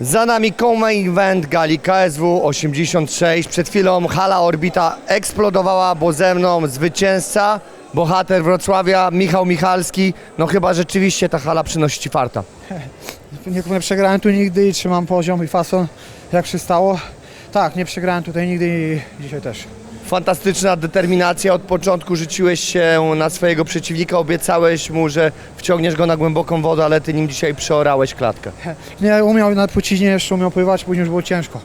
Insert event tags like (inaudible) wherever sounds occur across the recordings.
Za nami co-main event gali KSW 86. Przed chwilą hala Orbita eksplodowała, bo ze mną zwycięzca, bohater Wrocławia, Michał Michalski. No chyba rzeczywiście ta hala przynosi ci farta. (laughs) Nie, nie przegrałem tu nigdy i trzymam poziom i fason jak przystało. Tak, nie przegrałem tutaj nigdy i dzisiaj też. Fantastyczna determinacja. Od początku rzuciłeś się na swojego przeciwnika, obiecałeś mu, że wciągniesz go na głęboką wodę, ale ty nim dzisiaj przeorałeś klatkę. (laughs) Nie umiał na płciźnie jeszcze umiał pływać, później już było ciężko.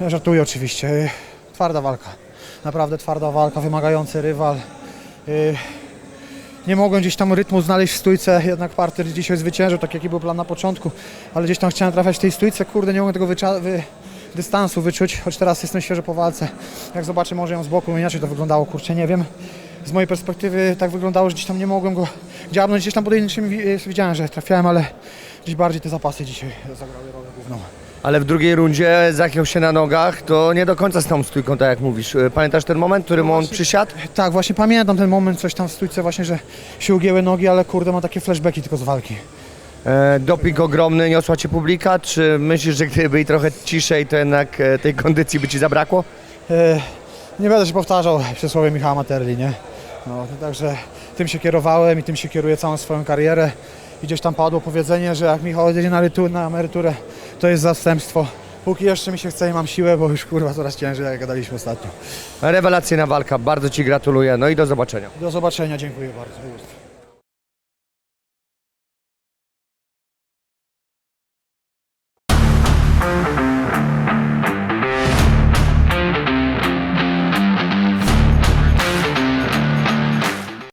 Ja żartuję oczywiście. Twarda walka. Naprawdę twarda walka, wymagający rywal. Yy, Nie mogłem gdzieś tam rytmu znaleźć w stójce, jednak parter dzisiaj zwyciężył, tak jaki był plan na początku, ale gdzieś tam chciałem trafiać w tej stójce, kurde, nie mogłem tego wycza- wy, dystansu wyczuć, choć teraz jestem świeżo po walce. Jak zobaczę może ją z boku, inaczej to wyglądało, kurczę, nie wiem. Z mojej perspektywy tak wyglądało, że gdzieś tam nie mogłem go dziabnąć, gdzieś tam wi- widziałem, że trafiałem, ale gdzieś bardziej te zapasy dzisiaj zagrały rolę główną. Ale w drugiej rundzie zachiął się na nogach, to nie do końca z tą stójką, tak jak mówisz. Pamiętasz ten moment, w którym on przysiadł? Tak, właśnie pamiętam ten moment, coś tam w stójce właśnie, że się ugięły nogi, ale kurde, ma takie flashbacki tylko z walki. E, doping ogromny, niosła cię publika, czy myślisz, że gdyby i trochę ciszej, to jednak e, tej kondycji by ci zabrakło? E, nie będę się powtarzał przysłowie Michała Materli, nie? No, także tym się kierowałem i tym się kieruję całą swoją karierę. I gdzieś tam padło powiedzenie, że jak Michał jedzie na, na emeryturę, to jest zastępstwo. Póki jeszcze mi się chce i mam siłę, bo już kurwa coraz ciężej, jak gadaliśmy ostatnio. Rewelacyjna walka, bardzo ci gratuluję, no i do zobaczenia. Do zobaczenia, dziękuję bardzo.